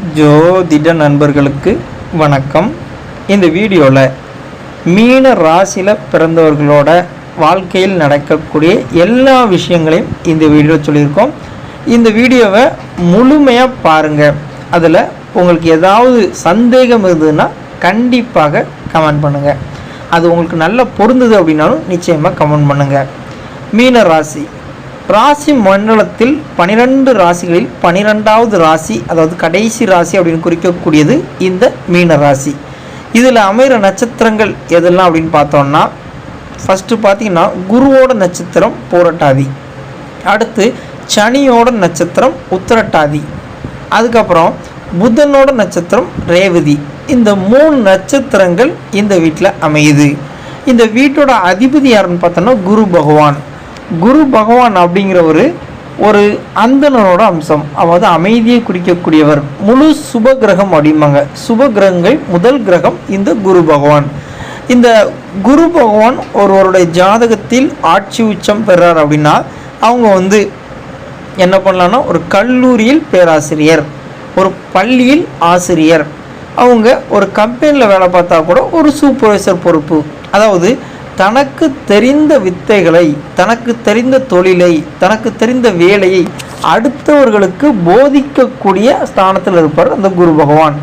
ஜோதிட நண்பர்களுக்கு வணக்கம். இந்த வீடியோவில் மீன ராசியில் பிறந்தவர்களோட வாழ்க்கையில் நடக்கக்கூடிய எல்லா விஷயங்களையும் இந்த வீடியோ சொல்லியிருக்கோம். இந்த வீடியோவை முழுமையாக பாருங்கள் அதில் உங்களுக்கு ஏதாவது சந்தேகம் இருந்ததுன்னா கண்டிப்பாக கமெண்ட் பண்ணுங்கள் அது உங்களுக்கு நல்லா பொருந்தது அப்படின்னாலும் நிச்சயமாக கமெண்ட் பண்ணுங்கள் மீன ராசி ராசி மண்டலத்தில் பனிரெண்டு ராசிகளில் பனிரெண்டாவது ராசி அதாவது கடைசி ராசி அப்படின்னு குறிக்கக்கூடியது இந்த மீன ராசி. இதில் அமைகிற நட்சத்திரங்கள் எதெல்லாம் அப்படின்னு பார்த்தோம்னா ஃபஸ்ட்டு பார்த்தீங்கன்னா குருவோட நட்சத்திரம் போரட்டாதி. அடுத்து சனியோட நட்சத்திரம் உத்திரட்டாதி. அதுக்கப்புறம் புதனோட நட்சத்திரம் ரேவதி. இந்த மூணு நட்சத்திரங்கள் இந்த வீட்டில் அமையுது. இந்த வீட்டோட அதிபதி யாருன்னு பார்த்தோன்னா குரு பகவான். குரு பகவான் அப்படிங்கிறவர் ஒரு அந்தணனோட அம்சம். அதாவது அமைதியை குறிக்கக்கூடியவர். முழு சுப கிரகம் அப்படிம்பாங்க. சுப கிரகங்கள் முதல் கிரகம் இந்த குரு பகவான். இந்த குரு பகவான் ஒருவருடைய ஜாதகத்தில் ஆட்சி உச்சம் பெறார் அப்படின்னா அவங்க வந்து என்ன பண்ணலான்னா ஒரு கல்லூரியில் பேராசிரியர் ஒரு பள்ளியில் ஆசிரியர். அவங்க ஒரு கம்பெனியில் வேலை பார்த்தா கூட ஒரு சூப்பர்வைசர் பொறுப்பு. அதாவது தனக்கு தெரிந்த வித்தைகளை தனக்கு தெரிந்த தொழிலை தனக்கு தெரிந்த வேலையை அடுத்தவர்களுக்கு போதிக்கக்கூடிய ஸ்தானத்தில் இருப்பார் அந்த குரு பகவான்.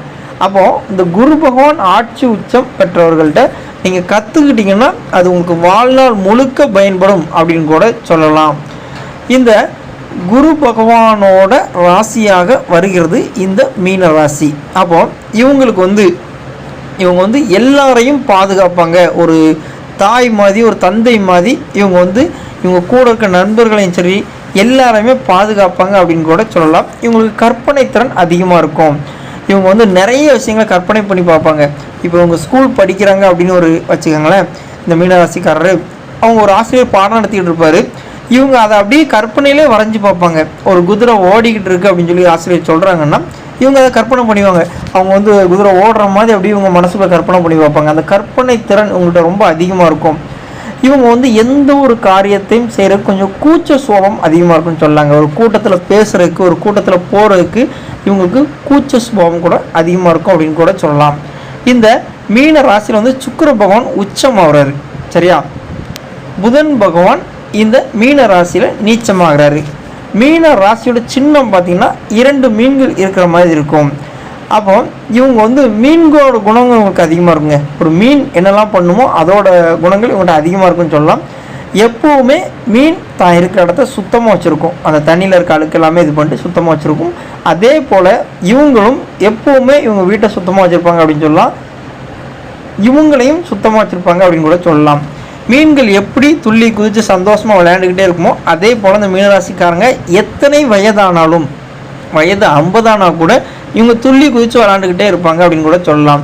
அப்போது இந்த குரு பகவான் ஆட்சி உச்சம் பெற்றவர்கள்ட்ட நீங்கள் கற்றுக்கிட்டீங்கன்னா அது உங்களுக்கு வாழ்நாள் முழுக்க பயன்படும் அப்படின்னு கூட சொல்லலாம். இந்த குரு பகவானோட ராசியாக வருகிறது இந்த மீன ராசி. அப்போ இவங்களுக்கு வந்து இவங்க வந்து எல்லாரையும் பாதுகாப்பாங்க. ஒரு தாய் மாதிரி ஒரு தந்தை மாதிரி இவங்க வந்து இவங்க கூட இருக்க நண்பர்களையும் சரி எல்லாரையுமே பாதுகாப்பாங்க அப்படின்னு கூட சொல்லலாம். இவங்களுக்கு கற்பனை திறன் அதிகமாக இருக்கும். இவங்க வந்து நிறைய விஷயங்களை கற்பனை பண்ணி பார்ப்பாங்க. இப்போ இவங்க ஸ்கூல் படிக்கிறாங்க அப்படின்னு ஒரு வச்சுக்கோங்களேன் இந்த மீனராசிக்காரர் அவங்க ஒரு ஆசிரியர் பாடம் நடத்திக்கிட்டு இருப்பார். இவங்க அதை அப்படியே கற்பனையிலே வரைஞ்சி பார்ப்பாங்க. ஒரு குதிரை ஓடிக்கிட்டு இருக்கு அப்படின்னு சொல்லி ஆசிரியர் சொல்கிறாங்கன்னா இவங்க அதை கற்பனை பண்ணிவாங்க. அவங்க வந்து குதிரை ஓடுற மாதிரி அப்படியே இவங்க மனசுக்குள்ள கற்பனை பண்ணி பார்ப்பாங்க அந்த கற்பனை திறன் உங்கள்கிட்ட ரொம்ப அதிகமாக இருக்கும். இவங்க வந்து எந்த ஒரு காரியத்தையும் செய்கிறதுக்கு கொஞ்சம் கூச்ச சுபாவம் அதிகமாக இருக்கும்னு சொல்லாங்க. ஒரு கூட்டத்தில் பேசுகிறதுக்கு ஒரு கூட்டத்தில் போகிறதுக்கு இவங்களுக்கு கூச்ச சுபாவம் கூட அதிகமாக இருக்கும் அப்படின்னு கூட சொல்லலாம். இந்த மீன ராசியில் வந்து சுக்கிர பகவான் உச்சமாகிறாரு. சரியா? புதன் பகவான் இந்த மீன ராசியில் நீச்சமாகிறாரு. மீன ராசியோட சின்னம் பார்த்தீங்கன்னா இரண்டு மீன்கள் இருக்கிற மாதிரி இருக்கும். அப்போ இவங்க வந்து மீன்களோட குணங்கள் உங்களுக்கு அதிகமாக இருக்குங்க. ஒரு மீன் என்னெல்லாம் பண்ணுமோ அதோட குணங்கள் இவங்கள்ட்ட அதிகமாக இருக்குன்னு சொல்லலாம். எப்போவுமே மீன் தான் இருக்கிற இடத்த சுத்தமாக வச்சுருக்கும். அந்த தண்ணியில் இருக்க அழுக்கு எல்லாமே இது பண்ணிட்டு சுத்தமாக வச்சுருக்கும். அதே போல் இவங்களும் எப்போவுமே இவங்க வீட்டை சுத்தமாக வச்சுருப்பாங்க அப்படின்னு சொல்லலாம். இவங்களையும் சுத்தமாக வச்சுருப்பாங்க அப்படின்னு கூட சொல்லலாம். மீன்கள் எப்படி துள்ளி குதித்து சந்தோஷமாக விளையாண்டுக்கிட்டே இருக்குமோ அதே போல் இந்த மீனராசிக்காரங்க எத்தனை வயதானாலும் வயது ஐம்பதானா கூட இவங்க துள்ளி குதித்து விளாண்டுக்கிட்டே இருப்பாங்க அப்படின்னு கூட சொல்லலாம்.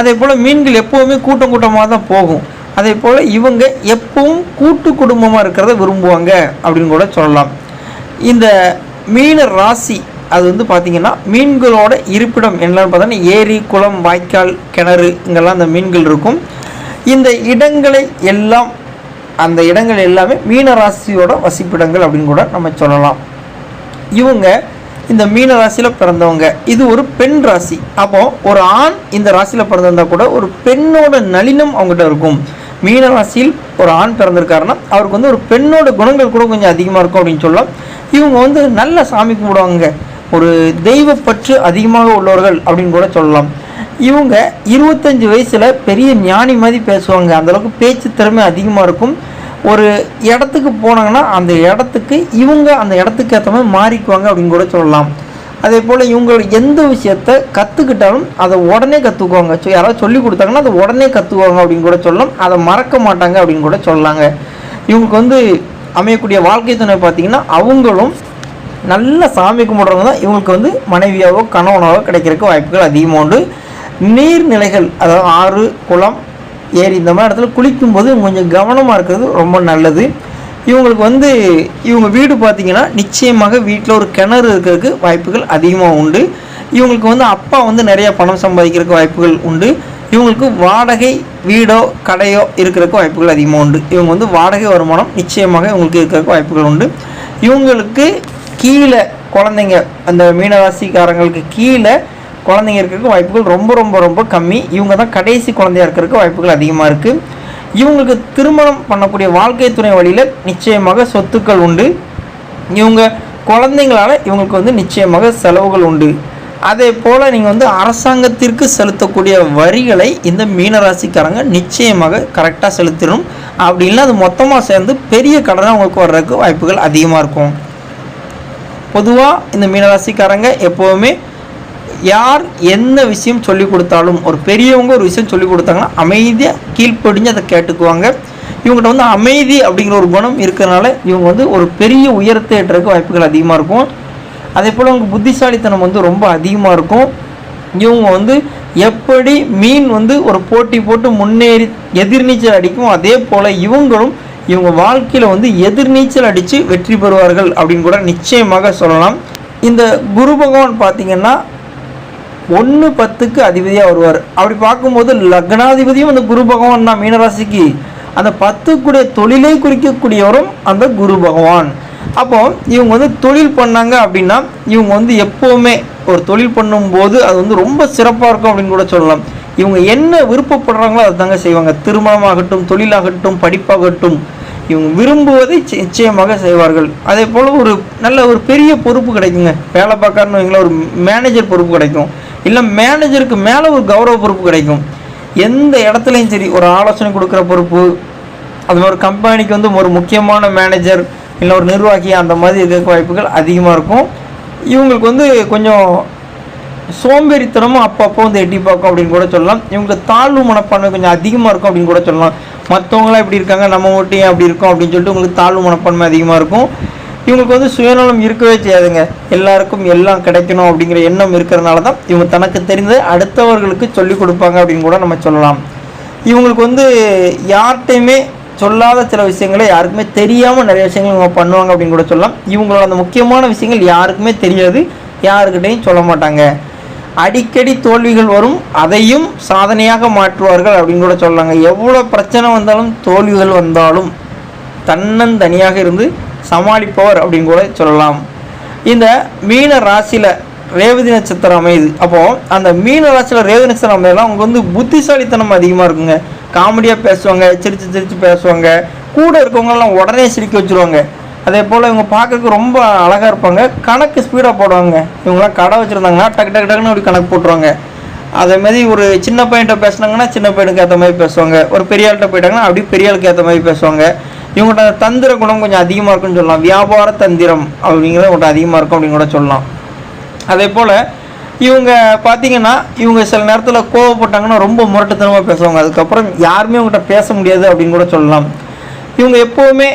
அதே போல் மீன்கள் எப்போவுமே கூட்டம் கூட்டமாக தான் போகும். அதே போல் இவங்க எப்பவும் கூட்டு குடும்பமாக இருக்கிறத விரும்புவாங்க அப்படின்னு கூட சொல்லலாம். இந்த மீன ராசி அது வந்து பார்த்திங்கன்னா மீன்களோட இருப்பிடம் என்னன்னு பார்த்தோன்னா ஏரி குளம் வாய்க்கால் கிணறு இங்கெல்லாம் அந்த மீன்கள் இருக்கும். இந்த இடங்களை எல்லாம் அந்த இடங்கள் எல்லாமே மீன ராசியோட வசிப்பிடங்கள் அப்படின்னு கூட நம்ம சொல்லலாம். இவங்க இந்த மீன ராசியில் பிறந்தவங்க. இது ஒரு பெண் ராசி. அப்போ ஒரு ஆண் இந்த ராசியில் பிறந்திருந்தா கூட ஒரு பெண்ணோட நளினம் அவங்ககிட்ட இருக்கும். மீன ராசியில் ஒரு ஆண் பிறந்திருக்காருன்னா அவருக்கு வந்து ஒரு பெண்ணோட குணங்கள் கூட கொஞ்சம் அதிகமாக இருக்கும் அப்படின்னு சொல்லலாம். இவங்க வந்து நல்ல சாமி கும்பிடுவாங்க. ஒரு தெய்வப்பற்று அதிகமாக உள்ளவர்கள் அப்படின்னு கூட சொல்லலாம். இவங்க இருபத்தஞ்சி வயசில் பெரிய ஞானி மாதிரி பேசுவாங்க. அந்தளவுக்கு பேச்சு திறமை அதிகமாக இருக்கும். ஒரு இடத்துக்கு போனாங்கன்னா அந்த இடத்துக்கு இவங்க அந்த இடத்துக்கு ஏற்ற மாதிரி மாறிக்குவாங்க அப்படின்னு கூட சொல்லலாம். அதே போல் இவங்க எந்த விஷயத்த கற்றுக்கிட்டாலும் அதை உடனே கற்றுக்குவாங்க ஸோ யாராவது சொல்லி கொடுத்தாங்கன்னா அதை உடனே கற்றுக்குவாங்க அப்படின்னு கூட சொல்லலாம். அதை மறக்க மாட்டாங்க அப்படின்னு கூட சொல்லலாங்க. இவங்களுக்கு வந்து அமையக்கூடிய வாழ்க்கை துணை பார்த்திங்கன்னா அவங்களும் நல்ல சாமி கும்பிட்றவங்க தான். இவங்களுக்கு வந்து மனைவியாவோ கணவனாவோ கிடைக்கிறதுக்கு வாய்ப்புகள் அதிகமாக உண்டு. நீர்நிலைகள் அதாவது ஆறு குளம் ஏரி இந்த மாதிரி இடத்துல குளிக்கும்போது கொஞ்சம் கவனமாக இருக்கிறது ரொம்ப நல்லது. இவங்களுக்கு வந்து இவங்க வீடு பார்த்திங்கன்னா நிச்சயமாக வீட்டில் ஒரு கிணறு இருக்கிறதுக்கு வாய்ப்புகள் அதிகமாக உண்டு. இவங்களுக்கு வந்து அப்பா வந்து நிறைய பணம் சம்பாதிக்கிறதுக்கு வாய்ப்புகள் உண்டு. இவங்களுக்கு வாடகை வீடோ கடையோ இருக்கிறதுக்கு வாய்ப்புகள் அதிகமாக உண்டு. இவங்க வந்து வாடகை வருமானம் நிச்சயமாக இவங்களுக்கு இருக்கிறதுக்கு வாய்ப்புகள் உண்டு. இவங்களுக்கு கீழே குழந்தைங்க அந்த மீனராசிக்காரங்களுக்கு கீழே குழந்தைங்க இருக்கிறதுக்கு வாய்ப்புகள் ரொம்ப ரொம்ப ரொம்ப கம்மி. இவங்க தான் கடைசி குழந்தையா இருக்கிறதுக்கு வாய்ப்புகள் அதிகமாக இருக்குது இவங்களுக்கு திருமணம் பண்ணக்கூடிய வாழ்க்கை துணை வழியில் நிச்சயமாக சொத்துக்கள் உண்டு. இவங்க குழந்தைங்களால இவங்களுக்கு வந்து நிச்சயமாக செலவுகள் உண்டு. அதே போல் நீங்கள் வந்து அரசாங்கத்திற்கு செலுத்தக்கூடிய வரிகளை இந்த மீனராசிக்காரங்க நிச்சயமாக கரெக்டாக செலுத்திடணும். அப்படி இல்லை அது மொத்தமாக சேர்ந்து பெரிய கடனாக அவங்களுக்கு வர்றதுக்கு வாய்ப்புகள் அதிகமாக இருக்கும். பொதுவாக இந்த மீனராசிக்காரங்க எப்போவுமே யார் என்ன விஷயம் சொல்லி கொடுத்தாலும் ஒரு பெரியவங்க ஒரு விஷயம் சொல்லி கொடுத்தாங்கன்னா அமைதியாக கீழ்ப்படிஞ்சு அதை கேட்டுக்குவாங்க. இவங்ககிட்ட வந்து அமைதி அப்படிங்கிற ஒரு குணம் இருக்கிறனால இவங்க வந்து ஒரு பெரிய உயரத்தை ஏற்றதுக்கு வாய்ப்புகள் அதிகமாக இருக்கும். அதே போல் அவங்க புத்திசாலித்தனம் வந்து ரொம்ப அதிகமாக இருக்கும். இவங்க வந்து எப்படி மீன் வந்து ஒரு போட்டி போட்டு முன்னேறி எதிர்நீச்சல் அடிக்கும் அதே போல் இவங்களும் இவங்க வாழ்க்கையில் வந்து எதிர்நீச்சல் அடித்து வெற்றி பெறுவார்கள் அப்படின்னு கூட நிச்சயமாக சொல்லலாம். இந்த குரு பகவான் பார்த்திங்கன்னா ஒன்று பத்துக்கு அதிபதியாக வருவார். அப்படி பார்க்கும்போது லக்னாதிபதியும் அந்த குரு பகவான் தான் மீனராசிக்கு அந்த பத்துக்குடைய தொழிலை குறிக்கக்கூடியவரும் அந்த குரு பகவான். அப்போ இவங்க வந்து தொழில் பண்ணாங்க அப்படின்னா இவங்க வந்து எப்போவுமே ஒரு தொழில் பண்ணும்போது அது வந்து ரொம்ப சிறப்பாக இருக்கும் அப்படின்னு கூட சொல்லலாம். இவங்க என்ன விருப்பப்படுறாங்களோ அதை தாங்க செய்வாங்க. திருமணமாகட்டும் தொழிலாகட்டும் படிப்பாகட்டும் இவங்க விரும்புவதை நிச்சயமாக செய்வார்கள். அதே போல் ஒரு நல்ல ஒரு பெரிய பொறுப்பு கிடைக்குங்க. வேலை பார்க்கறன்னு வைங்களேன் ஒரு மேனேஜர் பொறுப்பு கிடைக்கும். இல்லை மேனேஜருக்கு மேலே ஒரு கௌரவ பொறுப்பு கிடைக்கும். எந்த இடத்துலையும் சரி ஒரு ஆலோசனை கொடுக்குற பொறுப்பு அது மாதிரி ஒரு கம்பெனிக்கு வந்து ஒரு முக்கியமான மேனேஜர் இல்லை ஒரு நிர்வாகி அந்த மாதிரி இருக்க வாய்ப்புகள் அதிகமாக இருக்கும். இவங்களுக்கு வந்து கொஞ்சம் சோம்பேறித்தனமும் அப்பப்போ வந்து எட்டி பார்க்கும் அப்படின்னு கூட சொல்லலாம். இவங்களுக்கு தாழ்வு மனப்பான்மை கொஞ்சம் அதிகமாக இருக்கும் அப்படின்னு கூட சொல்லலாம். மற்றவங்களாம் எப்படி இருக்காங்க நம்ம மட்டும் ஏன் அப்படி இருக்கோம் அப்படின்னு சொல்லிட்டு உங்களுக்கு தாழ்வு மனப்பான்மை அதிகமாக இருக்கும். இவங்களுக்கு வந்து சுயநலம் இருக்கவே செய்யாதுங்க. எல்லாருக்கும் எல்லாம் கிடைக்கணும் அப்படிங்கிற எண்ணம் இருக்கிறதுனால தான் இவங்க தனக்கு தெரிந்த அடுத்தவர்களுக்கு சொல்லிக் கொடுப்பாங்க அப்படின்னு கூட நம்ம சொல்லலாம். இவங்களுக்கு வந்து யார்கிட்டையுமே சொல்லாத சில விஷயங்களை யாருக்குமே தெரியாமல் நிறைய விஷயங்கள் இவங்க பண்ணுவாங்க அப்படின்னு கூட சொல்லலாம். இவங்களோட அந்த முக்கியமான விஷயங்கள் யாருக்குமே தெரியாது யாருக்கிட்டையும் சொல்ல மாட்டாங்க. அடிக்கடி தோல்விகள் வரும் அதையும் சாதனையாக மாற்றுவார்கள் அப்படின்னு கூட சொல்லலாங்க. எவ்வளோ பிரச்சனை வந்தாலும் தோல்விகள் வந்தாலும் தன்னந்தனியாக இருந்து சமாளிப்பவர் அப்படின்னு கூட சொல்லலாம். இந்த மீன ராசியில் ரேவதி நட்சத்திரம் அமையுது. அப்போது அந்த மீன ராசியில் ரேவதி நட்சத்திரம் அமையலாம் அவங்க வந்து புத்திசாலித்தனம் அதிகமாக இருக்குங்க. காமெடியாக பேசுவாங்க சிரித்து சிரிச்சு பேசுவாங்க. கூட இருக்கவங்கெல்லாம் உடனே சிரிக்க வச்சுருவாங்க. அதே போல் இவங்க பார்க்கறதுக்கு ரொம்ப அழகாக இருப்பாங்க. கணக்கு ஸ்பீடாக போடுவாங்க. இவங்களாம் கடை வச்சுருந்தாங்கன்னா டக்கு டக்கு டக்குன்னு ஒரு கணக்கு போட்டுருவாங்க. அதேமாதிரி ஒரு சின்ன பையன்கிட்ட பேசுனாங்கன்னா சின்ன பையனுக்கு ஏற்ற மாதிரி பேசுவாங்க. ஒரு பெரிய ஆள்கிட்ட போயிட்டாங்கன்னா அப்படியே பெரிய ஆளுக்கு ஏற்ற மாதிரி பேசுவாங்க. இவங்கள்ட்ட தந்திர குணம் கொஞ்சம் அதிகமாக இருக்குன்னு சொல்லலாம். வியாபார தந்திரம் அப்படிங்கிறது இவங்கள்ட்ட அதிகமாக இருக்கும் அப்படின்னு கூட சொல்லலாம். அதே போல் இவங்க பார்த்தீங்கன்னா இவங்க சில நேரத்தில் கோவப்பட்டாங்கன்னா ரொம்ப முரட்டுத்தனமாக பேசுவாங்க. அதுக்கப்புறம் யாருமே இவங்ககிட்ட பேச முடியாது அப்படின்னு கூட சொல்லலாம். இவங்க எப்போவுமே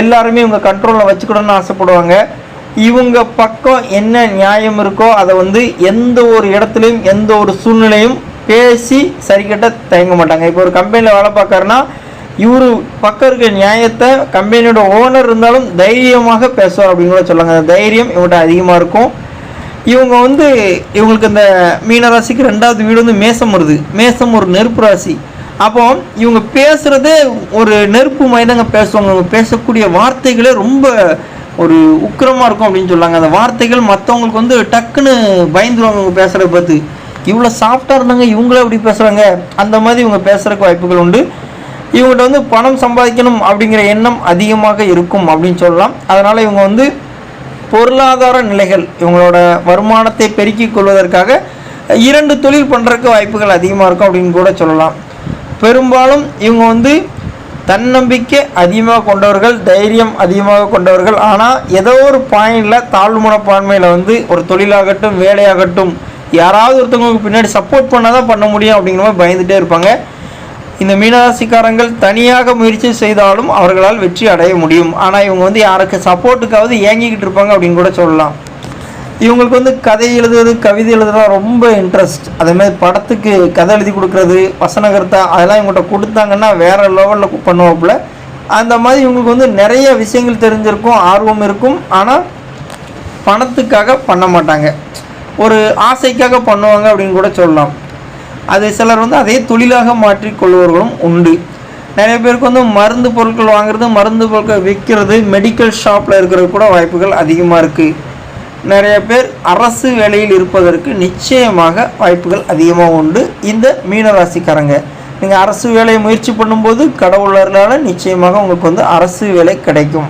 எல்லாருமே இவங்க கண்ட்ரோலில் வச்சுக்கணும்னு ஆசைப்படுவாங்க. இவங்க பக்கம் என்ன நியாயம் இருக்கோ அதை வந்து எந்த ஒரு இடத்துலையும் எந்த ஒரு சூழ்நிலையும் பேசி சரிக்கட்ட தயங்க மாட்டாங்க. இப்போ ஒரு கம்பெனியில் வேலை பார்க்கறனா இவர் பக்கம் இருக்க நியாயத்தை கம்பெனியோட ஓனர் இருந்தாலும் தைரியமாக பேசுவார் அப்படின்னு கூட சொல்லுவாங்க. அந்த தைரியம் இவங்கள்ட்ட அதிகமாக இருக்கும். இவங்க வந்து இவங்களுக்கு இந்த மீனராசிக்கு ரெண்டாவது வீடு வந்து மேசம் வருது. மேசம் ஒரு நெருப்பு ராசி. அப்போ இவங்க பேசுகிறதே ஒரு நெருப்பு மைதாங்க பேசுவாங்க. இவங்க பேசக்கூடிய வார்த்தைகளே ரொம்ப ஒரு உக்கிரமாக இருக்கும் அப்படின்னு சொல்லாங்க அந்த வார்த்தைகள் மற்றவங்களுக்கு வந்து டக்குன்னு பயந்துருவாங்க இவங்க பேசுகிறத பார்த்து. இவ்வளோ சாஃப்டாக இருந்தாங்க இவங்களே அப்படி பேசுகிறாங்க அந்த மாதிரி இவங்க பேசுகிறக்கு வாய்ப்புகள் உண்டு. இவங்கள்ட்ட வந்து பணம் சம்பாதிக்கணும் அப்படிங்கிற எண்ணம் அதிகமாக இருக்கும் அப்படின்னு சொல்லலாம். அதனால் இவங்க வந்து பொருளாதார நிலைகள் இவங்களோட வருமானத்தை பெருக்கிக் கொள்வதற்காக இரண்டு தொழில் பண்ணுறதுக்கு வாய்ப்புகள் அதிகமாக இருக்கும் அப்படின்னு கூட சொல்லலாம். பெரும்பாலும் இவங்க வந்து தன்னம்பிக்கை அதிகமாக கொண்டவர்கள் தைரியம் அதிகமாக கொண்டவர்கள். ஆனால் ஏதோ ஒரு பாயிண்டில் தாழ்வு மனப்பான்மையில் வந்து ஒரு தொழிலாகட்டும் வேலையாகட்டும் யாராவது ஒருத்தவங்களுக்கு பின்னாடி சப்போர்ட் பண்ணால் தான் பண்ண முடியும் அப்படிங்கிற மாதிரி பயந்துகிட்டே இருப்பாங்க. இந்த மீனராசிக்காரங்கள் தனியாக முயற்சி செய்தாலும் அவர்களால் வெற்றி அடைய முடியும். ஆனால் இவங்க வந்து யாருக்கு சப்போர்ட்டுக்காவது ஏங்கிக்கிட்டு இருப்பாங்க அப்படின்னு கூட சொல்லலாம். இவங்களுக்கு வந்து கதை எழுதுறது கவிதை எழுதுறதுலாம் ரொம்ப இன்ட்ரெஸ்ட் அதேமாதிரி படத்துக்கு கதை எழுதி கொடுக்குறது வசனகர்த்தா அதெல்லாம் இவங்கள்ட்ட கொடுத்தாங்கன்னா வேற லெவலில் பண்ணுவாப்புல. அந்த மாதிரி இவங்களுக்கு வந்து நிறைய விஷயங்கள் தெரிஞ்சிருக்கும் ஆர்வம் இருக்கும். ஆனால் பணத்துக்காக பண்ண மாட்டாங்க. ஒரு ஆசைக்காக பண்ணுவாங்க அப்படின்னு கூட சொல்லலாம். அதை சிலர் வந்து அதே தொழிலாக மாற்றிக்கொள்வர்களும் உண்டு. நிறைய பேருக்கு வந்து மருந்து பொருட்கள் வாங்குறது மருந்து பொருட்கள் விற்கிறது மெடிக்கல் ஷாப்பில் இருக்கிறது கூட வாய்ப்புகள் அதிகமாக இருக்குது நிறைய பேர் அரசு வேலையில் இருப்பதற்கு நிச்சயமாக வாய்ப்புகள் அதிகமாக உண்டு. இந்த மீனராசிக்காரங்க நீங்கள் அரசு வேலையை முயற்சி பண்ணும்போது கடவுளர்களால் நிச்சயமாக உங்களுக்கு வந்து அரசு வேலை கிடைக்கும்.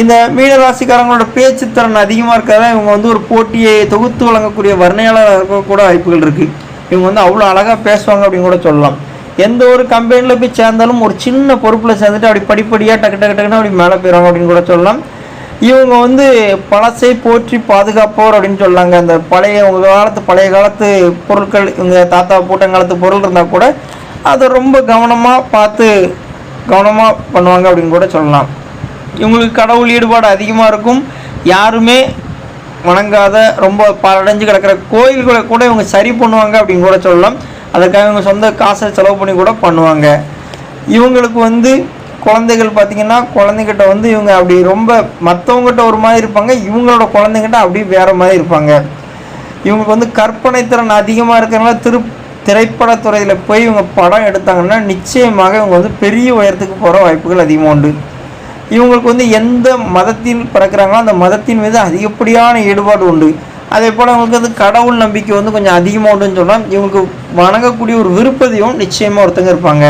இந்த மீனராசிக்காரங்களோட பேச்சு திறன் அதிகமாக இருக்கிறதால இவங்க வந்து ஒரு போட்டியை தொகுத்து வழங்கக்கூடிய வர்ணையாளராக கூட வாய்ப்புகள் இருக்குது இவங்க வந்து அவ்வளோ அழகாக பேசுவாங்க அப்படின்னு கூட சொல்லலாம். எந்த ஒரு கம்பெனியில் போய் சேர்ந்தாலும் ஒரு சின்ன பொறுப்பில் சேர்ந்துட்டு அப்படி படிப்படியாக டக்கு டக்கு டக்குன்னு அப்படி மேலே போயிடுவாங்க அப்படின்னு கூட சொல்லலாம். இவங்க வந்து பழசை போற்றி பாதுகாப்போர் அப்படின்னு சொல்லாங்க. அந்த பழைய உங்கள் காலத்து பழைய காலத்து பொருட்கள் இவங்க தாத்தா பூட்டங்காலத்து பொருள் இருந்தால் கூட அதை ரொம்ப கவனமாக பார்த்து கவனமாக பண்ணுவாங்க அப்படின்னு கூட சொல்லலாம். இவங்களுக்கு கடவுள் ஈடுபாடு அதிகமாக இருக்கும். யாருமே வணங்காத ரொம்ப பழடைஞ்சு கிடக்கிற கோயில்களை கூட இவங்க சரி பண்ணுவாங்க அப்படின்னு கூட சொல்லலாம். அதுக்காக இவங்க சொந்த காசை செலவு பண்ணி கூட பண்ணுவாங்க. இவங்களுக்கு வந்து குழந்தைகள் பார்த்தீங்கன்னா குழந்தைகிட்ட வந்து இவங்க அப்படி ரொம்ப மற்றவங்ககிட்ட ஒரு மாதிரி இருப்பாங்க. இவங்களோட குழந்தைகிட்ட அப்படி வேறு மாதிரி இருப்பாங்க. இவங்களுக்கு வந்து கற்பனை திறன் அதிகமாக இருக்கிறனால திரு திரைப்படத்துறையில் போய் இவங்க படம் எடுத்தாங்கன்னா நிச்சயமாக இவங்க வந்து பெரிய உயரத்துக்கு போகிற வாய்ப்புகள் அதிகமாக உண்டு. இவங்களுக்கு வந்து எந்த மதத்தில் பிறக்கிறாங்களோ அந்த மதத்தின் மீது அதிகப்படியான ஈடுபாடு உண்டு. அதே போல் அவங்களுக்கு வந்து கடவுள் நம்பிக்கை வந்து கொஞ்சம் அதிகமாக உண்டுன்னு சொன்னால் இவங்களுக்கு வணங்கக்கூடிய ஒரு விருப்பதையும் நிச்சயமாக ஒருத்தங்க இருப்பாங்க.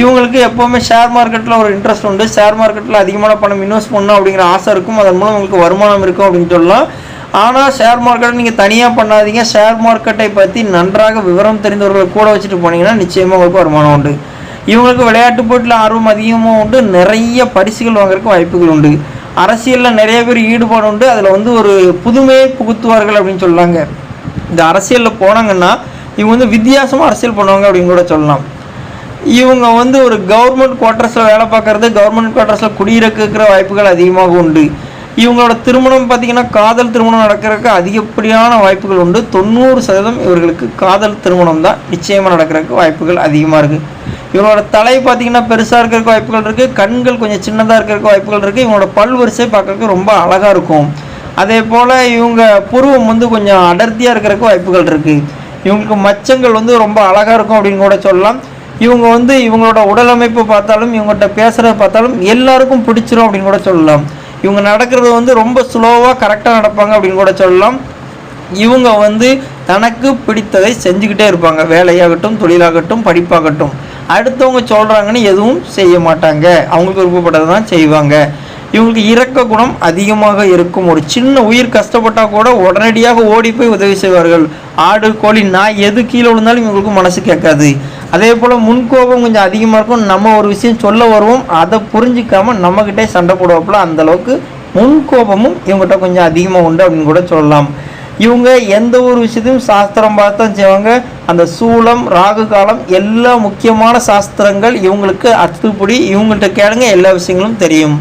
இவங்களுக்கு எப்போவுமே ஷேர் மார்க்கெட்டில் ஒரு இன்ட்ரெஸ்ட் உண்டு. ஷேர் மார்க்கெட்டில் அதிகமான பணம் இன்வெஸ்ட் பண்ணணும் அப்படிங்கிற ஆசை இருக்கும். அதன் மூலம் உங்களுக்கு வருமானம் இருக்கும் அப்படின்னு சொல்லலாம். ஆனால் ஷேர் மார்க்கெட்டை நீங்கள் தனியாக பண்ணாதீங்க. ஷேர் மார்க்கெட்டை பற்றி நன்றாக விவரம் தெரிந்தவர்களை கூட வச்சுட்டு போனீங்கன்னா நிச்சயமாக உங்களுக்கு வருமானம் உண்டு. இவங்களுக்கு விளையாட்டு போட்டியில் ஆர்வம் அதிகமாக உண்டு. நிறைய பரிசுகள் வாங்குறதுக்கு வாய்ப்புகள் உண்டு. அரசியலில் நிறைய பேர் ஈடுபாடு உண்டு. அதில் வந்து ஒரு புதுமையை புகுத்துவார்கள் அப்படின்னு சொல்லாங்க இந்த அரசியலில் போனாங்கன்னா இவங்க வந்து வித்தியாசமாக அரசியல் பண்ணுவாங்க அப்படின்னு கூட சொல்லலாம். இவங்க வந்து ஒரு கவர்மெண்ட் குவார்ட்டர்ஸில் வேலை பார்க்குறது கவர்மெண்ட் குவார்ட்டர்ஸில் குடியிருக்கிற வாய்ப்புகள் அதிகமாக உண்டு. இவங்களோட திருமணம் பார்த்தீங்கன்னா காதல் திருமணம் நடக்கிறதுக்கு அதிகப்படியான வாய்ப்புகள் உண்டு. தொண்ணூறு சதவீதம் இவர்களுக்கு காதல் திருமணம் தான் நிச்சயமாக நடக்கிறதுக்கு வாய்ப்புகள் அதிகமாக இருக்குது இவங்களோட தலை பார்த்தீங்கன்னா பெருசாக இருக்கிறதுக்கு வாய்ப்புகள் இருக்குது கண்கள் கொஞ்சம் சின்னதாக இருக்கிறதுக்கு வாய்ப்புகள் இருக்குது இவங்களோட பல் வரிசை பார்க்கறதுக்கு ரொம்ப அழகாக இருக்கும். அதே போல் இவங்க புருவம் வந்து கொஞ்சம் அடர்த்தியாக இருக்கிறதுக்கு வாய்ப்புகள் இருக்குது இவங்களுக்கு மச்சங்கள் வந்து ரொம்ப அழகாக இருக்கும் அப்படின்னு கூட சொல்லலாம். இவங்க வந்து இவங்களோட உடல் அமைப்பு பார்த்தாலும் இவங்ககிட்ட பேசுகிறத பார்த்தாலும் எல்லாருக்கும் பிடிச்சிரும் அப்படின்னு கூட சொல்லலாம். இவங்க நடக்கிறது வந்து ரொம்ப ஸ்லோவாக கரெக்டாக நடப்பாங்க அப்படின்னு கூட சொல்லலாம். இவங்க வந்து தனக்கு பிடித்ததை செஞ்சுக்கிட்டே இருப்பாங்க. வேலையாகட்டும் தொழிலாகட்டும் படிப்பாகட்டும். அடுத்தவங்க சொல்கிறாங்கன்னு எதுவும் செய்ய மாட்டாங்க. அவங்களுக்கு விருப்பப்பட்டதை தான் செய்வாங்க. இவங்களுக்கு இறக்க குணம் அதிகமாக இருக்கும். ஒரு சின்ன உயிர் கஷ்டப்பட்டால் கூட உடனடியாக ஓடி போய் உதவி செய்வார்கள். ஆடு கோழி நாய் எது கீழே விழுந்தாலும் இவங்களுக்கு மனசு கேட்காது. அதே போல் முன்கோபம் கொஞ்சம் அதிகமாக இருக்கும். நம்ம ஒரு விஷயம் சொல்ல வருவோம். அதை புரிஞ்சிக்காம நம்மக்கிட்டே சண்டை போடுவாப்புல அந்த அளவுக்கு முன்கோபமும் இவங்ககிட்ட கொஞ்சம் அதிகமாக உண்டு அப்படின்னு கூட சொல்லலாம். இவங்க எந்த ஒரு விஷயத்தையும் சாஸ்திரம் பார்த்தா செய்வாங்க. அந்த சூலம் ராகு காலம் எல்லா முக்கியமான சாஸ்திரங்கள் இவங்களுக்கு அத்துப்படி இவங்கள்ட்ட கேளுங்க எல்லா விஷயங்களும் தெரியும்.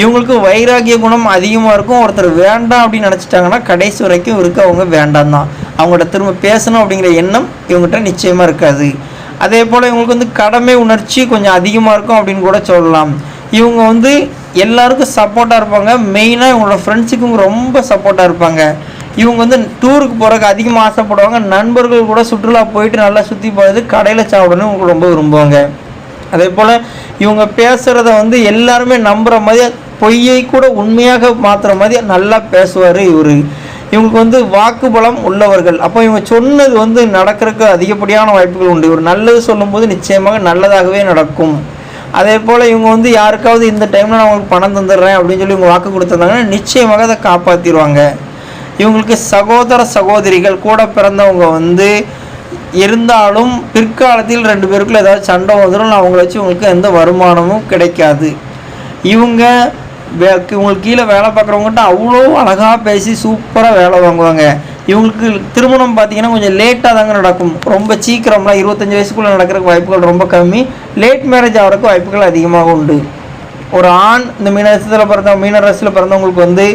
இவங்களுக்கு வைராகிய குணம் அதிகமாக இருக்கும். ஒருத்தர் வேண்டாம் அப்படின்னு நினச்சிட்டாங்கன்னா கடைசி வரைக்கும் இருக்க அவங்க வேண்டாம் தான். அவங்கள்ட்ட திரும்ப பேசணும் அப்படிங்கிற எண்ணம் இவங்ககிட்ட நிச்சயமாக இருக்காது. அதே போல் இவங்களுக்கு வந்து கடமை உணர்ச்சி கொஞ்சம் அதிகமாக இருக்கும் அப்படின்னு கூட சொல்லலாம். இவங்க வந்து எல்லாருக்கும் சப்போர்ட்டாக இருப்பாங்க. மெயினாக இவங்களோட ஃப்ரெண்ட்ஸுக்கும் ரொம்ப சப்போர்ட்டாக இருப்பாங்க. இவங்க வந்து டூருக்கு போகிறதுக்கு அதிகமாக ஆசைப்படுவாங்க. நண்பர்கள் கூட சுற்றுலா போயிட்டு நல்லா சுற்றி போகிறது கடையில் சாப்பிடணும்னு இவங்க ரொம்ப விரும்புவாங்க. அதே போல் இவங்க பேசுகிறத வந்து எல்லாருமே நம்புகிற மாதிரி பொய்யை கூட உண்மையாக மாற்றுற மாதிரி நல்லா பேசுவார் இவர். இவங்களுக்கு வந்து வாக்குபலம் உள்ளவர்கள். அப்போ இவங்க சொன்னது வந்து நடக்கிறதுக்கு அதிகப்படியான வாய்ப்புகள் உண்டு. இவர் நல்லது சொல்லும்போது நிச்சயமாக நல்லதாகவே நடக்கும். அதே போல் இவங்க வந்து யாருக்காவது இந்த டைமில் நான் உங்களுக்கு பணம் தந்துடுறேன் அப்படின்னு சொல்லி இவங்க வாக்கு கொடுத்துருந்தாங்கன்னா நிச்சயமாக அதை காப்பாற்றிடுவாங்க இவங்களுக்கு சகோதர சகோதரிகள் கூட பிறந்தவங்க வந்து இருந்தாலும் பிற்காலத்தில் ரெண்டு பேருக்குள்ள ஏதாவது சண்டை வந்துடும் அவங்கள வச்சு இவங்களுக்கு எந்த வருமானமும் கிடைக்காது. இவங்க வே இவங்களுக்கு கீழே வேலை பார்க்குறவங்ககிட்ட அவ்வளோ அழகாக பேசி சூப்பராக வேலை வாங்குவாங்க. இவங்களுக்கு திருமணம் பார்த்தீங்கன்னா கொஞ்சம் லேட்டாக தாங்க நடக்கும். ரொம்ப சீக்கிரம்லாம் இருபத்தஞ்சி வயசுக்குள்ளே நடக்கிறதுக்கு வாய்ப்புகள் ரொம்ப கம்மி. லேட் மேரேஜ் ஆகிறதுக்கு வாய்ப்புகள் அதிகமாக உண்டு. ஒரு ஆண் இந்த மீனரசத்தில் பிறந்த மீனரசில் பிறந்தவங்களுக்கு வந்து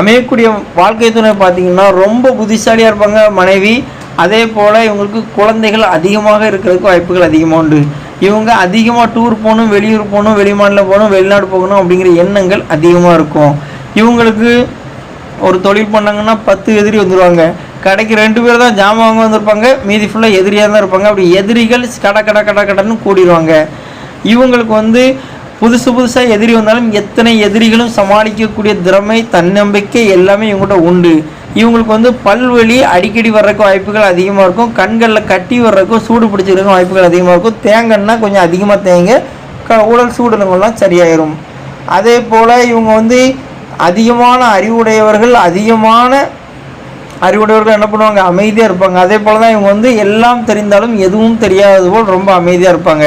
அமையக்கூடிய வாழ்க்கை துணை பார்த்திங்கன்னா ரொம்ப புத்திசாலியாக இருப்பாங்க மனைவி. அதே போல் இவங்களுக்கு குழந்தைகள் அதிகமாக இருக்கிறதுக்கு வாய்ப்புகள் அதிகமாக உண்டு. இவங்க அதிகமாக டூர் போகணும் வெளியூர் போகணும் வெளிமாநிலம் போகணும் வெளிநாடு போகணும் அப்படிங்கிற எண்ணங்கள் அதிகமாக இருக்கும். இவங்களுக்கு ஒரு தொழில் பண்ணாங்கன்னா பத்து எதிரி வந்துடுவாங்க கடைக்கு ரெண்டு பேர் தான் ஜாமான் வாங்க வந்திருப்பாங்க. மீதி ஃபுல்லாக எதிரியாக தான் இருப்பாங்க. அப்படி எதிரிகள் கட கட கட கடன்னு கூடிடுவாங்க இவங்களுக்கு வந்து புதுசு புதுசாக எதிரி வந்தாலும் எத்தனை எதிரிகளும் சமாளிக்கக்கூடிய திறமை தன்னம்பிக்கை எல்லாமே இவங்ககிட்ட உண்டு. இவங்களுக்கு வந்து பல்வலி அடிக்கடி வர்றதுக்கு வாய்ப்புகள் அதிகமாக இருக்கும். கண்களில் கட்டி வர்றதுக்கும் சூடு பிடிச்சிருக்கும் வாய்ப்புகள் அதிகமாக இருக்கும். தேங்கன்னா கொஞ்சம் அதிகமாக தேங்க க உடல் சூடுலாம் சரியாயிரும். அதே போல் இவங்க வந்து அதிகமான அறிவுடையவர்கள் அதிகமான அறிவுடையவர்கள் என்ன பண்ணுவாங்க? அமைதியாக இருப்பாங்க. அதே போல் தான் இவங்க வந்து எல்லாம் தெரிந்தாலும் எதுவும் தெரியாதது போல் ரொம்ப அமைதியாக இருப்பாங்க.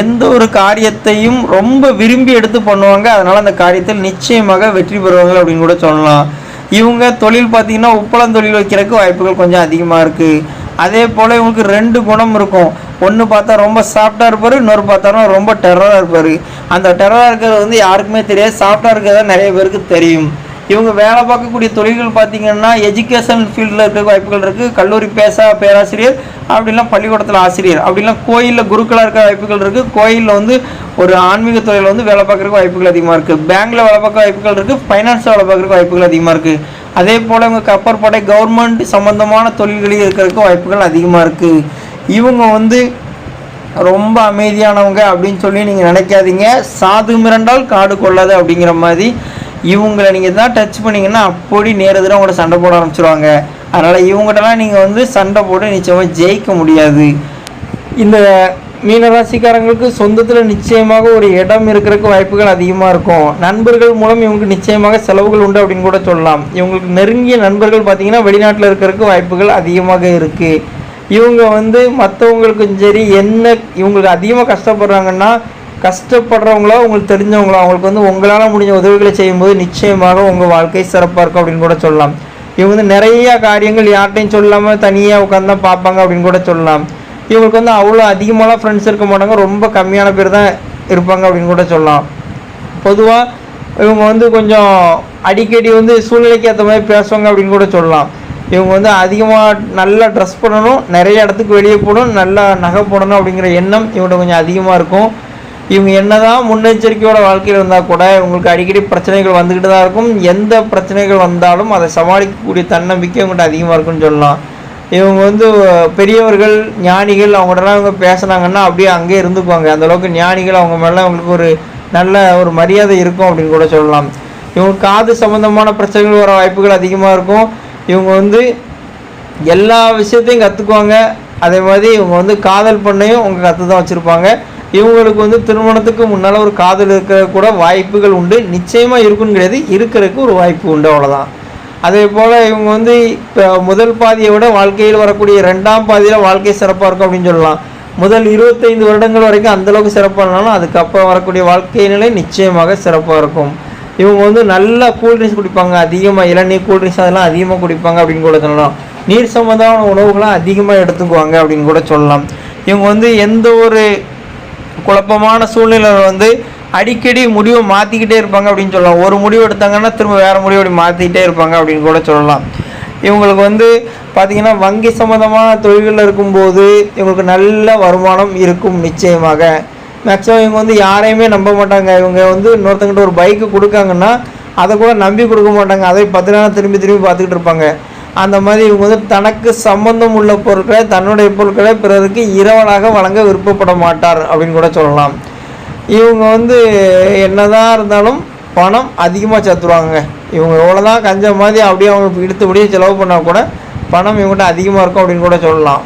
எந்த ஒரு காரியத்தையும் ரொம்ப விரும்பி எடுத்து பண்ணுவாங்க. அதனால் அந்த காரியத்தில் நிச்சயமாக வெற்றி பெறுவாங்க அப்படின்னு கூட சொல்லலாம். இவங்க தொழில் பார்த்திங்கன்னா உப்பளம் தொழில் வைக்கிறதுக்கு வாய்ப்புகள் கொஞ்சம் அதிகமாக இருக்குது அதே போல் இவங்களுக்கு ரெண்டு குணம் இருக்கும். ஒன்று பார்த்தா ரொம்ப சாஃப்டாக இருப்பார் இன்னொரு பார்த்தாலும் ரொம்ப டெரராக இருப்பார். அந்த டெரராக இருக்கிறது வந்து யாருக்குமே தெரியாது. சாஃப்டாக இருக்கிறதா நிறைய பேருக்கு தெரியும். இவங்க வேலை பார்க்கக்கூடிய தொழில்கள் பார்த்தீங்கன்னா எஜுகேஷன் ஃபீல்டில் இருக்க வாய்ப்புகள் இருக்குது கல்லூரி பேச பேராசிரியர் அப்படிலாம் பள்ளிக்கூடத்தில் ஆசிரியர். அப்படிலாம் கோயிலில் குருக்களாக இருக்க வாய்ப்புகள் இருக்குது கோயிலில் வந்து ஒரு ஆன்மீக துறையில் வந்து வேலை பார்க்குறக்கு வாய்ப்புகள் அதிகமாக இருக்குது பேங்க்கில் வேலை பார்க்க வாய்ப்புகள் இருக்குது ஃபைனான்ஸில் வேலை பார்க்குறக்கு வாய்ப்புகள் அதிகமாக இருக்குது அதே போல் இவங்க கப்பற்படை கவர்மெண்ட் சம்மந்தமான தொழில்களில் இருக்கிறதுக்கு வாய்ப்புகள் அதிகமாக இருக்குது இவங்க வந்து ரொம்ப அமைதியானவங்க அப்படின்னு சொல்லி நீங்கள் நினைக்காதீங்க. சாது மிரண்டால் காடு கொள்ளாது அப்படிங்கிற மாதிரி இவங்களை நீங்கள் தான் டச் பண்ணீங்கன்னா அப்படி நேரத்தில் உங்களோட சண்டை போட ஆரம்பிச்சிருவாங்க. அதனால் இவங்ககிட்டலாம் நீங்கள் வந்து சண்டை போட்டு நிச்சயமாக ஜெயிக்க முடியாது. இந்த மீனராசிக்காரங்களுக்கு சொந்தத்தில் நிச்சயமாக ஒரு இடம் இருக்கிறதுக்கு வாய்ப்புகள் அதிகமாக இருக்கும். நண்பர்கள் மூலம் இவங்களுக்கு நிச்சயமாக செலவுகள் உண்டு அப்படின்னு கூட சொல்லலாம். இவங்களுக்கு நெருங்கிய நண்பர்கள் பார்த்தீங்கன்னா வெளிநாட்டில் இருக்கிறதுக்கு வாய்ப்புகள் அதிகமாக இருக்குது இவங்க வந்து மற்றவங்களுக்கும் சரி என்ன இவங்களுக்கு அதிகமாக கஷ்டப்படுறாங்கன்னா கஷ்டப்படுறவங்களோ உங்களுக்கு தெரிஞ்சவங்களோ அவங்களுக்கு வந்து உங்களால் முடிஞ்ச உதவிகளை செய்யும்போது நிச்சயமாக உங்கள் வாழ்க்கை சிறப்பாக இருக்கும் அப்படின்னு கூட சொல்லலாம். இவங்க வந்து நிறைய காரியங்கள் யார்கிட்டையும் சொல்லாமல் தனியாக உட்காந்து தான் பார்ப்பாங்க அப்படின்னு கூட சொல்லலாம். இவங்களுக்கு வந்து அவ்வளோ அதிகமாகலாம் ஃப்ரெண்ட்ஸ் இருக்க மாட்டாங்க ரொம்ப கம்மியான பேர் தான் இருப்பாங்க அப்படின்னு கூட சொல்லலாம். பொதுவாக இவங்க வந்து கொஞ்சம் அடிக்கடி வந்து சூழ்நிலைக்கு ஏற்ற மாதிரி பேசுவாங்க அப்படின்னு கூட சொல்லலாம். இவங்க வந்து அதிகமாக நல்லா ட்ரெஸ் பண்ணணும் நிறைய இடத்துக்கு வெளியே போகணும் நல்லா நகை போடணும் அப்படிங்கிற எண்ணம் இவங்கள்ட்ட கொஞ்சம் அதிகமாக இருக்கும். இவங்க என்னதான் முன்னெச்சரிக்கையோட வாழ்க்கையில் இருந்தால் கூட இவங்களுக்கு அடிக்கடி பிரச்சனைகள் வந்துக்கிட்டு தான் இருக்கும். எந்த பிரச்சனைகள் வந்தாலும் அதை சமாளிக்கக்கூடிய தன்னம்பிக்கை அவங்கள்ட்ட அதிகமாக இருக்குன்னு சொல்லலாம். இவங்க வந்து பெரியவர்கள் ஞானிகள் அவங்கள்ட்டலாம் இவங்க பேசுனாங்கன்னா அப்படியே அங்கேயே இருந்துக்குவாங்க. அந்த அளவுக்கு ஞானிகள் அவங்க மேலே அவங்களுக்கு ஒரு நல்ல ஒரு மரியாதை இருக்கும் அப்படின்னு கூட சொல்லலாம். இவங்க காது சம்மந்தமான பிரச்சனைகள் வர வாய்ப்புகள் அதிகமாக இருக்கும். இவங்க வந்து எல்லா விஷயத்தையும் கற்றுக்குவாங்க அதே மாதிரி இவங்க வந்து காதல் பண்ணையும் அவங்க கற்று தான் வச்சுருப்பாங்க. இவங்களுக்கு வந்து திருமணத்துக்கு முன்னால் ஒரு காதல் இருக்கிற கூட வாய்ப்புகள் உண்டு. நிச்சயமாக இருக்குன்னு கிடையாது. இருக்கிறதுக்கு ஒரு வாய்ப்பு உண்டு அவ்வளோதான் அதே போல் இவங்க வந்து இப்போ முதல் பாதியை விட வாழ்க்கையில் வரக்கூடிய ரெண்டாம் பாதியில் வாழ்க்கை சிறப்பாக இருக்கும் அப்படின்னு சொல்லலாம். முதல் இருபத்தைந்து வருடங்கள் வரைக்கும் அந்தளவுக்கு சிறப்பாக இருந்தாலும் அதுக்கப்புறம் வரக்கூடிய வாழ்க்கை நிலை நிச்சயமாக சிறப்பாக இருக்கும். இவங்க வந்து நல்லா கூல்ட்ரிங்க்ஸ் குடிப்பாங்க. அதிகமாக இளநீர் கூல்ட்ரிங்க்ஸ் அதெல்லாம் அதிகமாக குடிப்பாங்க அப்படின்னு கூட சொல்லலாம். நீர் சம்மந்தமான உணவுகளாம் அதிகமாக எடுத்துக்குவாங்க அப்படின்னு கூட சொல்லலாம். இவங்க வந்து எந்த ஒரு குழப்பமான சூழ்நிலை வந்து அடிக்கடி முடிவை மாற்றிக்கிட்டே இருப்பாங்க அப்படின்னு சொல்லலாம். ஒரு முடிவு எடுத்தாங்கன்னா திரும்ப வேறு முடிவு அப்படி மாற்றிக்கிட்டே இருப்பாங்க அப்படின்னு கூட சொல்லலாம். இவங்களுக்கு வந்து பார்த்திங்கன்னா வங்கி சம்மந்தமான தொழில்களில் இருக்கும்போது இவங்களுக்கு நல்ல வருமானம் இருக்கும் நிச்சயமாக. மேக்ஸிமம் இவங்க வந்து யாரையுமே நம்ப மாட்டாங்க. இவங்க வந்து இன்னொருத்தங்கிட்ட ஒரு பைக்கு கொடுக்காங்கன்னா அதை கூட நம்பி கொடுக்க மாட்டாங்க. அதை பத்து திரும்பி திரும்பி பார்த்துக்கிட்டு இருப்பாங்க. அந்த மாதிரி இவங்க வந்து தனக்கு சம்பந்தம் உள்ள பொருட்களை தன்னுடைய பொருட்களை பிறருக்கு இரவலாக வழங்க விருப்பப்பட மாட்டார் அப்படின்னு கூட சொல்லலாம். இவங்க வந்து என்னதான் இருந்தாலும் பணம் அதிகமாக சேர்த்துருவாங்க இவங்க எவ்வளோதான் கஞ்ச மாதிரி அப்படியே அவங்க இழுத்தபடியே செலவு பண்ணால் கூட பணம் இவங்ககிட்ட அதிகமாக இருக்கும் அப்படின்னு கூட சொல்லலாம்.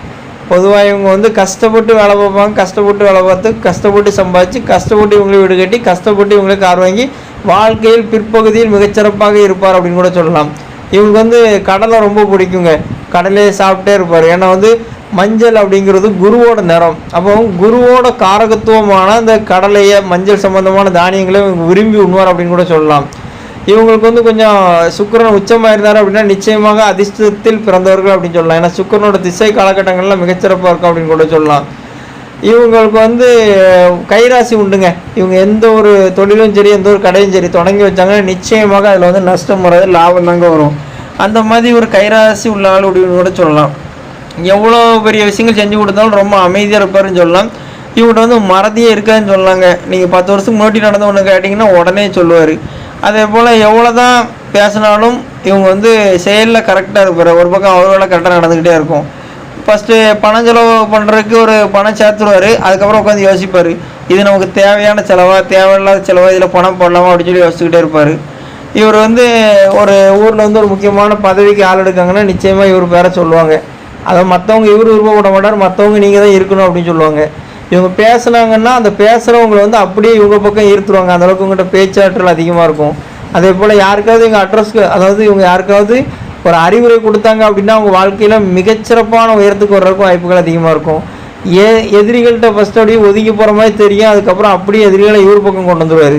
பொதுவாக இவங்க வந்து கஷ்டப்பட்டு வேலை பார்ப்பாங்க. கஷ்டப்பட்டு வேலை பார்த்து கஷ்டப்பட்டு சம்பாதிச்சு கஷ்டப்பட்டு இவங்களை வீடு கட்டி கஷ்டப்பட்டு இவங்களை கார் வாங்கி வாழ்க்கையில் பிற்பகுதியில் மிகச்சிறப்பாக இருப்பார் அப்படின்னு கூட சொல்லலாம். இவங்களுக்கு வந்து கடலை ரொம்ப பிடிக்குங்க. கடலே சாப்பிட்டே இருப்பார். ஏன்னா வந்து மஞ்சள் அப்படிங்கிறது குருவோட நிறம். அப்போ குருவோட காரகத்துவமான அந்த கடலையை மஞ்சள் சம்மந்தமான தானியங்களை இவங்க விரும்பி உண்ணுவார் அப்படின்னு கூட சொல்லலாம். இவங்களுக்கு வந்து கொஞ்சம் சுக்கரன் உச்சமாக இருந்தார் அப்படின்னா நிச்சயமாக அதிர்ஷ்டத்தில் பிறந்தவர்கள் அப்படின்னு சொல்லலாம். ஏன்னா சுக்கரனோட திசை காலகட்டங்கள்லாம் மிகச்சிறப்பாக இருக்கும் அப்படின்னு கூட சொல்லலாம். இவங்களுக்கு வந்து கைராசி உண்டுங்க. இவங்க எந்த ஒரு தொழிலும் சரி எந்த ஒரு கடையும் சரி தொடங்கி வச்சாங்கன்னா நிச்சயமாக அதில் வந்து நஷ்டம் வராது லாபம் தாங்க வரும். அந்த மாதிரி ஒரு கைராசி உள்ள ஆள் அப்படின்னு கூட சொல்லலாம். எவ்வளோ பெரிய விஷயங்கள் செஞ்சு கொடுத்தாலும் ரொம்ப அமைதியாக இருப்பாருன்னு சொல்லலாம். இவங்கள்ட்ட வந்து மறதியே இருக்காதுன்னு சொன்னாங்க நீங்கள் பத்து வருஷத்துக்கு முன்னாடி நடந்த ஒன்று கேட்டிங்கன்னா உடனே சொல்லுவார். அதே போல் எவ்வளோ தான் பேசினாலும் இவங்க வந்து செயலில் கரெக்டாக இருப்பார். ஒரு பக்கம் அவர் வேலை கரெக்டாக நடந்துக்கிட்டே இருக்கும். ஃபஸ்ட்டு பணம் செலவு பண்ணுறதுக்கு ஒரு பணம் சேர்த்துருவார். அதுக்கப்புறம் உட்காந்து யோசிப்பார். இது நமக்கு தேவையான செலவா தேவையில்லாத செலவா இதில் பணம் போடலாமா அப்படின்னு சொல்லி யோசிச்சுக்கிட்டே இருப்பார். இவர் வந்து ஒரு ஊரில் வந்து ஒரு முக்கியமான பதவிக்கு ஆள் எடுக்காங்கன்னா நிச்சயமாக இவர் பேரை சொல்லுவாங்க. அதை மற்றவங்க இவர் விருப்பப்பட மாட்டார் மற்றவங்க நீங்கள் தான் இருக்கணும் அப்படின்னு சொல்லுவாங்க. இவங்க பேசுனாங்கன்னா அந்த பேசுகிறவங்களை வந்து அப்படியே இவங்க பக்கம் ஈர்த்துருவாங்க. அந்தளவுக்கு உங்கள்கிட்ட பேச்சாற்றல் அதிகமாக இருக்கும். அதே போல் யாருக்காவது இவங்க அட்ரஸ்க்கு அதாவது இவங்க யாருக்காவது ஒரு அறிவுரை கொடுத்தாங்க அப்படின்னா அவங்க வாழ்க்கையில் மிகச்சிறப்பான உயரத்துக்கு வர்றதுக்கும் வாய்ப்புகள் அதிகமாக இருக்கும். ஏ எதிரிகள்கிட்ட ஃபஸ்ட் அப்படியே ஒதுங்கி போகிற மாதிரி தெரியும். அதுக்கப்புறம் அப்படியே எதிரிகளை இவர் பக்கம் கொண்டு வந்துடுவார்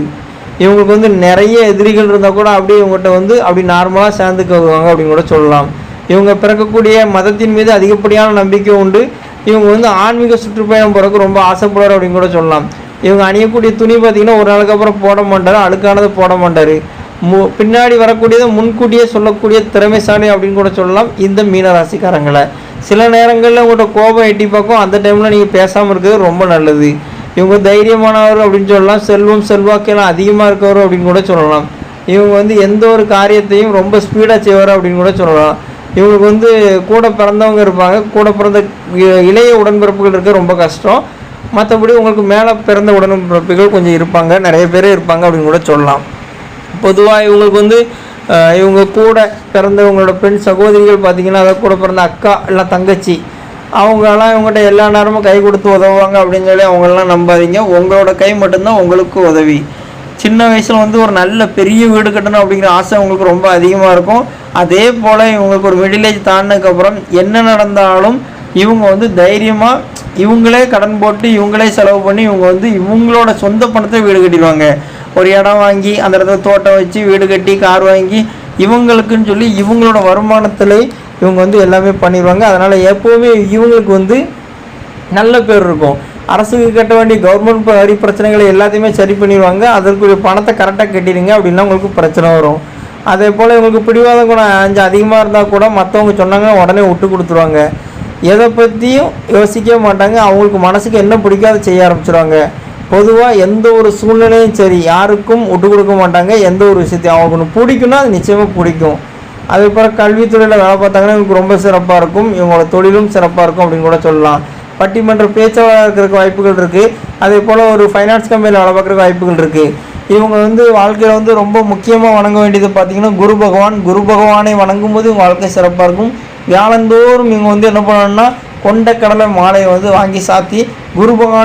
இவங்களுக்கு வந்து நிறைய எதிரிகள் இருந்தால் கூட அப்படியே இவங்ககிட்ட வந்து அப்படி நார்மலாக சேர்ந்துக்க வருவாங்க அப்படின்னு கூட சொல்லலாம். இவங்க பிறக்கக்கூடிய மதத்தின் மீது அதிகப்படியான நம்பிக்கை உண்டு. இவங்க வந்து ஆன்மீக சுற்றுப்பயணம் போகிறதுக்கு ரொம்ப ஆசைப்படுறாரு அப்படின்னு கூட சொல்லலாம். இவங்க அணியக்கூடிய துணி பார்த்தீங்கன்னா ஒரு நாளுக்கு அப்புறம் போட மாட்டார். அழுக்கானதை போட மாட்டார். மு பின்னாடி வரக்கூடியதை முன்கூட்டியே சொல்லக்கூடிய திறமைசாலி அப்படின்னு கூட சொல்லலாம். இந்த மீனராசிக்காரங்களை சில நேரங்களில் உங்கள்கிட்ட கோபம் எட்டி பார்க்கும். அந்த டைமில் நீங்கள் பேசாமல் இருக்கிறது ரொம்ப நல்லது. இவங்க தைரியமானவர் அப்படின்னு சொல்லலாம். செல்வம் செல்வாக்கெல்லாம் அதிகமாக இருக்கவர் அப்படின்னு கூட சொல்லலாம். இவங்க வந்து எந்த ஒரு காரியத்தையும் ரொம்ப ஸ்பீடாக செய்வார் அப்படின்னு கூட சொல்லலாம். இவங்களுக்கு வந்து கூட பிறந்தவங்க இருப்பாங்க. கூட பிறந்த இ- இளைய உடன்பிறப்புகள் இருக்க ரொம்ப கஷ்டம். மற்றபடி உங்களுக்கு மேலே பிறந்த உடன்பிறப்புகள் கொஞ்சம் இருப்பாங்க. நிறைய பேர் இருப்பாங்க அப்படின்னு கூட சொல்லலாம். பொதுவாக இவங்களுக்கு வந்து இவங்க கூட பிறந்தவங்களோட பெண் சகோதரிகள் பார்த்திங்கன்னா அதை கூட பிறந்த அக்கா இல்லை தங்கச்சி அவங்கெல்லாம் இவங்ககிட்ட எல்லா நேரமும் கை கொடுத்து உதவுவாங்க அப்படின்னு சொல்லி அவங்களெலாம் நம்பாதீங்க. உங்களோட கை மட்டும்தான் உங்களுக்கு உதவி. சின்ன வயசில் வந்து ஒரு நல்ல பெரிய வீடு கட்டணும் அப்படிங்கிற ஆசை அவங்களுக்கு ரொம்ப அதிகமாக இருக்கும். அதே போல் இவங்களுக்கு ஒரு மிடில் ஏஜ் தாண்டினதுக்கப்புறம் என்ன நடந்தாலும் இவங்க வந்து தைரியமாக இவங்களே கடன் போட்டு இவங்களே செலவு பண்ணி இவங்க வந்து இவங்களோட சொந்த பணத்தை வீடு கட்டிடுவாங்க. ஒரு இடம் வாங்கி அந்த இடத்துல தோட்டம் வச்சு வீடு கட்டி கார் வாங்கி இவங்களுக்குன்னு சொல்லி இவங்களோட வருமானத்திலே இவங்க வந்து எல்லாமே பண்ணிடுவாங்க. அதனால் எப்போவுமே இவங்களுக்கு வந்து நல்ல பேர் இருக்கும். அரசுக்கு கட்ட வேண்டிய கவர்மெண்ட் வரி பிரச்சனைகளை எல்லாத்தையுமே சரி பண்ணிடுவாங்க. அதற்குரிய பணத்தை கரெக்டாக கட்டிடுங்க அப்படின்னா உங்களுக்கு பிரச்சனை வரும். அதே போல் இவங்களுக்கு பிடிவாத குணம் அஞ்சு அதிகமாக இருந்தால் கூட மற்றவங்க சொன்னாங்கன்னா உடனே விட்டு கொடுத்துருவாங்க. எதை பற்றியும் யோசிக்கவே மாட்டாங்க. அவங்களுக்கு மனசுக்கு என்ன பிடிக்காத செய்ய ஆரம்பிச்சிருவாங்க. பொதுவாக எந்த ஒரு சூழ்நிலையும் சரி யாருக்கும் விட்டு கொடுக்க மாட்டாங்க. எந்த ஒரு விஷயத்தையும் அவங்களுக்கு ஒன்று பிடிக்குன்னா அது நிச்சயமாக பிடிக்கும். அதே போல் கல்வித்துறையில் வேலை பார்த்தாங்கன்னா இவங்களுக்கு ரொம்ப சிறப்பாக இருக்கும். இவங்களோட தொழிலும் சிறப்பாக இருக்கும் அப்படின்னு கூட சொல்லலாம். பட்டிமன்ற பேச்சாளராக இருக்கிறதுக்கு வாய்ப்புகள் இருக்குது அதே போல் ஒரு ஃபைனான்ஸ் கம்பெனியில் வேலை பார்க்குறக்கு வாய்ப்புகள் இருக்குது இவங்க வந்து வாழ்க்கையில் வந்து ரொம்ப முக்கியமாக வணங்க வேண்டியது பார்த்திங்கன்னா குரு பகவான். குரு பகவானை வணங்கும் போது இவங்க வாழ்க்கை சிறப்பாக இருக்கும். வியாழந்தோறும் இவங்க வந்து என்ன பண்ணணும்னா கொண்ட கடலை மாலையை வந்து வாங்கி சாத்தி குரு பகவானை